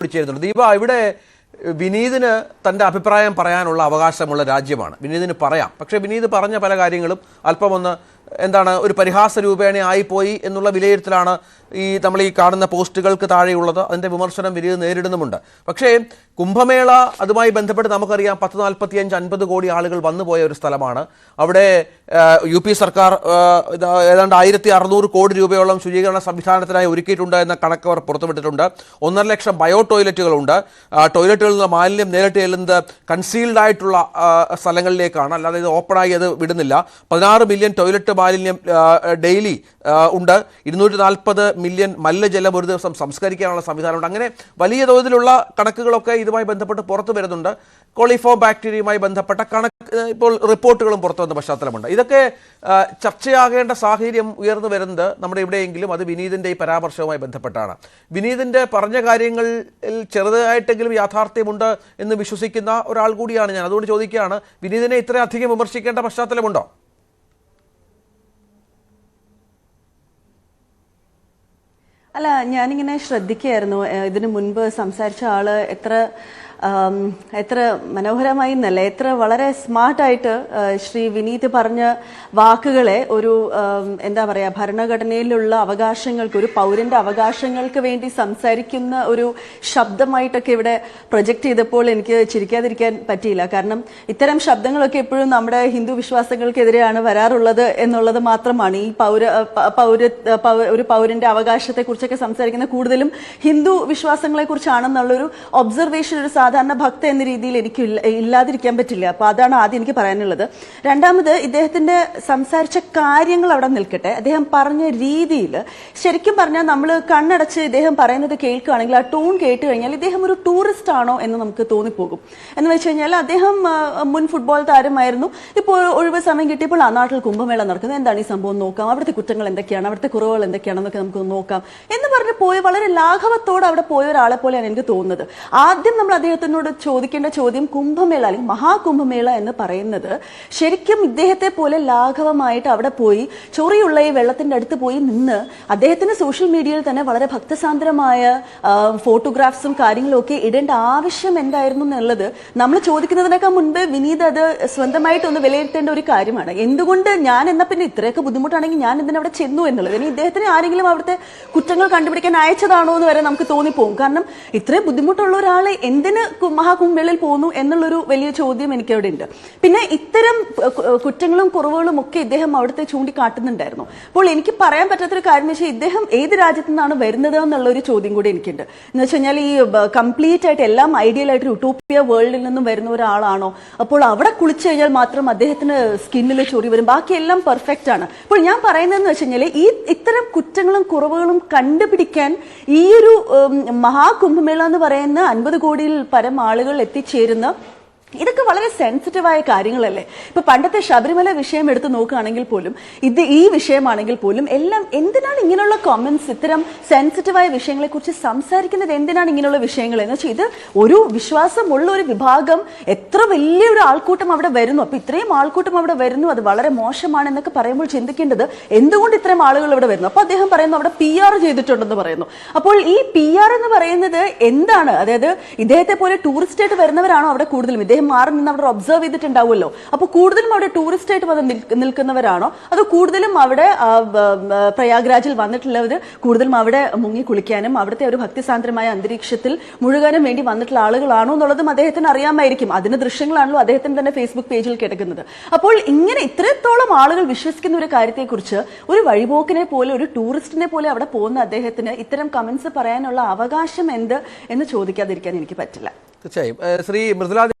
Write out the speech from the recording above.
പിടിച്ചേരുന്നുണ്ട്. ദീപ ഇവിടെ വിനീതിന് തന്റെ അഭിപ്രായം പറയാനുള്ള അവകാശമുള്ള രാജ്യമാണ്. വിനീതിന് പറയാം. പക്ഷേ വിനീത് പറഞ്ഞ പല കാര്യങ്ങളും അല്പമൊന്ന് എന്താണ് ഒരു പരിഹാസ രൂപേണ ആയിപ്പോയി എന്നുള്ള വിലയിരുത്തലാണ് ഈ നമ്മൾ ഈ കാണുന്ന പോസ്റ്റുകൾക്ക് താഴെയുള്ളത്. അതിന്റെ വിമർശനം വിനീത് നേരിടുന്നുമുണ്ട്. പക്ഷേ കുംഭമേള അതുമായി ബന്ധപ്പെട്ട് നമുക്കറിയാം പത്ത് നാൽപ്പത്തി അഞ്ച് അൻപത് കോടി ആളുകൾ വന്നുപോയ ഒരു സ്ഥലമാണ്. അവിടെ യു പി സർക്കാർ ഇത് ഏതാണ്ട് ആയിരത്തി അറുന്നൂറ് കോടി രൂപയോളം ശുചീകരണ സംവിധാനത്തിനായി ഒരുക്കിയിട്ടുണ്ട് എന്ന കണക്ക് അവർ പുറത്തുവിട്ടിട്ടുണ്ട്. ഒന്നര ലക്ഷം ബയോ ടോയ്ലറ്റുകളുണ്ട്. ടോയ്ലറ്റുകളിൽ നിന്ന് മാലിന്യം നേരിട്ട് ചെല്ലുന്നത് കൺസീൽഡ് ആയിട്ടുള്ള സ്ഥലങ്ങളിലേക്കാണ്. അല്ലാതെ ഇത് ഓപ്പണായി അത് വിടുന്നില്ല. പതിനാറ് മില്യൺ ടോയ്ലറ്റ് മാലിന്യം ഡെയിലി ഉണ്ട്. ഇരുന്നൂറ്റി നാൽപ്പത് മില്യൺ മല്ലജലം ഒരു ദിവസം സംസ്കരിക്കാനുള്ള സംവിധാനമുണ്ട്. അങ്ങനെ വലിയ തോതിലുള്ള കണക്കുകളൊക്കെ ഇതുമായി ബന്ധപ്പെട്ട് പുറത്തു വരുന്നുണ്ട്. കോളിഫോം ബാക്ടീരിയയുമായി ബന്ധപ്പെട്ട കണക്ക് ഇപ്പോൾ റിപ്പോർട്ടുകളും പുറത്തു വന്ന പശ്ചാത്തലമുണ്ട്. ഇതൊക്കെ ചർച്ചയാകേണ്ട സാഹചര്യം ഉയർന്നു വരുന്നത് നമ്മുടെ ഇവിടെയെങ്കിലും അത് വിനീതിന്റെ ഈ പരാമർശവുമായി ബന്ധപ്പെട്ടാണ്. വിനീതിന്റെ പറഞ്ഞ കാര്യങ്ങളിൽ ചെറുതായിട്ടെങ്കിലും യാഥാർത്ഥ്യമുണ്ട് എന്ന് വിശ്വസിക്കുന്ന ഒരാൾ കൂടിയാണ് ഞാൻ. അതുകൊണ്ട് ചോദിക്കുകയാണ് വിനീതിനെ ഇത്രയധികം വിമർശിക്കേണ്ട പശ്ചാത്തലമുണ്ടോ? അല്ല ഞാനിങ്ങനെ ശ്രദ്ധിക്കുകയായിരുന്നു. ഇതിനു മുൻപ് സംസാരിച്ച ആൾ എത്ര എത്ര മനോഹരമായി എന്നല്ല എത്ര വളരെ സ്മാർട്ടായിട്ട് ശ്രീ വിനീത് പറഞ്ഞ വാക്കുകളെ ഒരു എന്താ പറയുക ഭരണഘടനയിലുള്ള അവകാശങ്ങൾക്ക് ഒരു പൗരന്റെ അവകാശങ്ങൾക്ക് വേണ്ടി സംസാരിക്കുന്ന ഒരു ശബ്ദമായിട്ടൊക്കെ ഇവിടെ പ്രൊജക്റ്റ് ചെയ്തപ്പോൾ എനിക്ക് ചിരിക്കാതിരിക്കാൻ പറ്റിയില്ല. കാരണം ഇത്തരം ശബ്ദങ്ങളൊക്കെ എപ്പോഴും നമ്മുടെ ഹിന്ദു വിശ്വാസങ്ങൾക്കെതിരെയാണ് വരാറുള്ളത് എന്നുള്ളത് മാത്രമാണ്. ഈ പൗര പൗര ഒരു പൗരന്റെ അവകാശത്തെക്കുറിച്ചൊക്കെ സംസാരിക്കുന്ന കൂടുതലും ഹിന്ദു വിശ്വാസങ്ങളെ കുറിച്ചാണെന്നുള്ളൊരു ഒബ്സർവേഷൻ ഒരു സാധാരണ ഭക്ത എന്ന രീതിയിൽ എനിക്ക് ഇല്ല- ഇല്ലാതിരിക്കാൻ പറ്റില്ല. അപ്പൊ അതാണ് ആദ്യം എനിക്ക് പറയാനുള്ളത്. രണ്ടാമത് ഇദ്ദേഹത്തിന്റെ സംസാരിച്ച കാര്യങ്ങൾ അവിടെ നിൽക്കട്ടെ. അദ്ദേഹം പറഞ്ഞ രീതിയിൽ ശരിക്കും പറഞ്ഞാൽ നമ്മൾ കണ്ണടച്ച് ഇദ്ദേഹം പറയുന്നത് കേൾക്കുകയാണെങ്കിൽ ആ ടൂൺ കേട്ട് കഴിഞ്ഞാൽ ഇദ്ദേഹം ഒരു ടൂറിസ്റ്റ് ആണോ എന്ന് നമുക്ക് തോന്നിപ്പോകും. എന്ന് വെച്ച് കഴിഞ്ഞാൽ അദ്ദേഹം മുൻ ഫുട്ബോൾ താരമായിരുന്നു. ഇപ്പോൾ ഒഴിവ് സമയം കിട്ടിയപ്പോൾ ആ നാട്ടിൽ കുംഭമേള നടക്കുന്നത് എന്താണ് ഈ സംഭവം നോക്കാം. അവിടുത്തെ കുറ്റങ്ങൾ എന്തൊക്കെയാണ്? അവിടുത്തെ കുറവുകൾ എന്തൊക്കെയാണെന്നൊക്കെ നമുക്ക് നോക്കാം. എന്ന് പറഞ്ഞ് പോയി വളരെ ലാഘവത്തോടെ അവിടെ പോയ ഒരാളെ പോലെയാണ് എനിക്ക് തോന്നുന്നത്. ആദ്യം നമ്മൾ അദ്ദേഹത്തിനോട് ചോദിക്കേണ്ട ചോദ്യം കുംഭമേള അല്ലെങ്കിൽ മഹാകുംഭമേള എന്ന് പറയുന്നത് ശരിക്കും ഇദ്ദേഹത്തെ പോലെ ലാഘവമായിട്ട് അവിടെ പോയി ചൊറിയുള്ള ഈ വെള്ളത്തിന്റെ അടുത്ത് പോയി നിന്ന് അദ്ദേഹത്തിന് സോഷ്യൽ മീഡിയയിൽ തന്നെ വളരെ ഭക്തസാന്ദ്രമായ ഫോട്ടോഗ്രാഫ്സും കാര്യങ്ങളും ഒക്കെ ഇടേണ്ട ആവശ്യം എന്തായിരുന്നു എന്നുള്ളത് നമ്മൾ ചോദിക്കുന്നതിനേക്കാൾ മുൻപ് വിനീത് അത് സ്വന്തമായിട്ടൊന്ന് വിലയിരുത്തേണ്ട ഒരു കാര്യമാണ്. എന്തുകൊണ്ട് ഞാൻ എന്നാ പിന്നെ ഇത്രയൊക്കെ ബുദ്ധിമുട്ടാണെങ്കിൽ ഞാൻ എന്തിനവിടെ ചെന്നു എന്നുള്ളത്? ഇനി ഇദ്ദേഹത്തിന് ആരെങ്കിലും അവിടുത്തെ കുറ്റങ്ങൾ കണ്ടുപിടിക്കാൻ അയച്ചതാണോ എന്ന് വരെ നമുക്ക് തോന്നിപ്പോകും. കാരണം ഇത്രയും ബുദ്ധിമുട്ടുള്ള ഒരാളെ എന്തിന് മഹാകുംഭമേളയിൽ പോകുന്നു എന്നുള്ളൊരു വലിയ ചോദ്യം എനിക്ക് അവിടെ ഉണ്ട് പിന്നെ ഇത്തരം കുറ്റങ്ങളും കുറവുകളും ഒക്കെ ഇദ്ദേഹം അവിടുത്തെ ചൂണ്ടിക്കാട്ടുന്നുണ്ടായിരുന്നു. അപ്പോൾ എനിക്ക് പറയാൻ പറ്റാത്തൊരു കാര്യം എന്ന് വെച്ചാൽ ഇദ്ദേഹം ഏത് രാജ്യത്തു നിന്നാണ് വരുന്നത് എന്നുള്ള ഒരു ചോദ്യം കൂടി എനിക്കുണ്ട്. എന്ന് വെച്ച് കഴിഞ്ഞാൽ ഈ കംപ്ലീറ്റ് ആയിട്ട് എല്ലാം ഐഡിയൽ ആയിട്ട് യൂട്ടോപ്പിയ വേൾഡിൽ നിന്നും വരുന്ന ഒരാളാണോ? അപ്പോൾ അവിടെ കുളിച്ചു കഴിഞ്ഞാൽ മാത്രം അദ്ദേഹത്തിന് സ്കിന്നിൽ ചൊറി വരും. ബാക്കിയെല്ലാം പെർഫെക്റ്റ് ആണ്. അപ്പോൾ ഞാൻ പറയുന്നതെന്ന് വെച്ച് കഴിഞ്ഞാൽ ഈ ഇത്തരം കുറ്റങ്ങളും കുറവുകളും കണ്ടുപിടിക്കാൻ ഈ ഒരു മഹാകുംഭമേള എന്ന് പറയുന്ന അൻപത് കോടിയിൽ പരം ആളുകൾ എത്തിച്ചേരുന്ന ഇതൊക്കെ വളരെ സെൻസിറ്റീവായ കാര്യങ്ങളല്ലേ? ഇപ്പൊ പണ്ടത്തെ ശബരിമല വിഷയം എടുത്ത് നോക്കുകയാണെങ്കിൽ പോലും ഇത് ഈ വിഷയമാണെങ്കിൽ പോലും എല്ലാം എന്തിനാണ് ഇങ്ങനെയുള്ള കോമൻസ് ഇത്തരം സെൻസിറ്റീവായ വിഷയങ്ങളെ കുറിച്ച് സംസാരിക്കുന്നത്? എന്തിനാണ് ഇങ്ങനെയുള്ള വിഷയങ്ങൾ എന്ന് വെച്ചാൽ ഇത് ഒരു വിശ്വാസമുള്ള ഒരു വിഭാഗം എത്ര വലിയ ഒരു ആൾക്കൂട്ടം അവിടെ വരുന്നു. അപ്പൊ ഇത്രയും ആൾക്കൂട്ടം അവിടെ വരുന്നു. അത് വളരെ മോശമാണ് എന്നൊക്കെ പറയുമ്പോൾ ചിന്തിക്കേണ്ടത് എന്തുകൊണ്ട് ഇത്രയും ആളുകൾ ഇവിടെ വരുന്നു? അപ്പൊ അദ്ദേഹം പറയുന്നു അവിടെ പി ആർ ചെയ്തിട്ടുണ്ടെന്ന് പറയുന്നു. അപ്പോൾ ഈ പി ആർ എന്ന് പറയുന്നത് എന്താണ്? അതായത് ഇദ്ദേഹത്തെ പോലെ ടൂറിസ്റ്റ് ആയിട്ട് വരുന്നവരാണോ അവിടെ കൂടുതലും? ഇദ്ദേഹം മാറി നിന്ന് അവിടെ ഒബ്സർവ് ചെയ്തിട്ടുണ്ടാവുമല്ലോ. അപ്പൊ കൂടുതലും അവിടെ ടൂറിസ്റ്റ് ആയിട്ട് വന്ന് നിൽക്കുന്നവരാണോ? അതോ കൂടുതലും അവിടെ പ്രയാഗ്രാജിൽ വന്നിട്ടുള്ളവർ കൂടുതലും അവിടെ മുങ്ങി കുളിക്കാനും അവിടുത്തെ ഒരു ഭക്തിസാന്ദ്രമായ അന്തരീക്ഷത്തിൽ മുഴുകാനും വേണ്ടി വന്നിട്ടുള്ള ആളുകളാണോ എന്നുള്ളതും അദ്ദേഹത്തിന് അറിയാമായിരിക്കും. അതിന് ദൃശ്യങ്ങളാണല്ലോ അദ്ദേഹത്തിന് തന്നെ ഫേസ്ബുക്ക് പേജിൽ കിടക്കുന്നത്. അപ്പോൾ ഇങ്ങനെ ഇത്രത്തോളം ആളുകൾ വിശ്വസിക്കുന്ന ഒരു കാര്യത്തെക്കുറിച്ച് ഒരു വഴിപോക്കിനെ പോലെ ഒരു ടൂറിസ്റ്റിനെ പോലെ അവിടെ പോകുന്ന അദ്ദേഹത്തിന് ഇത്തരം കമന്റ്സ് പറയാനുള്ള അവകാശം എന്ത് എന്ന് ചോദിക്കാതിരിക്കാൻ എനിക്ക് പറ്റില്ല. തീർച്ചയായും. ശ്രീ മൃദുല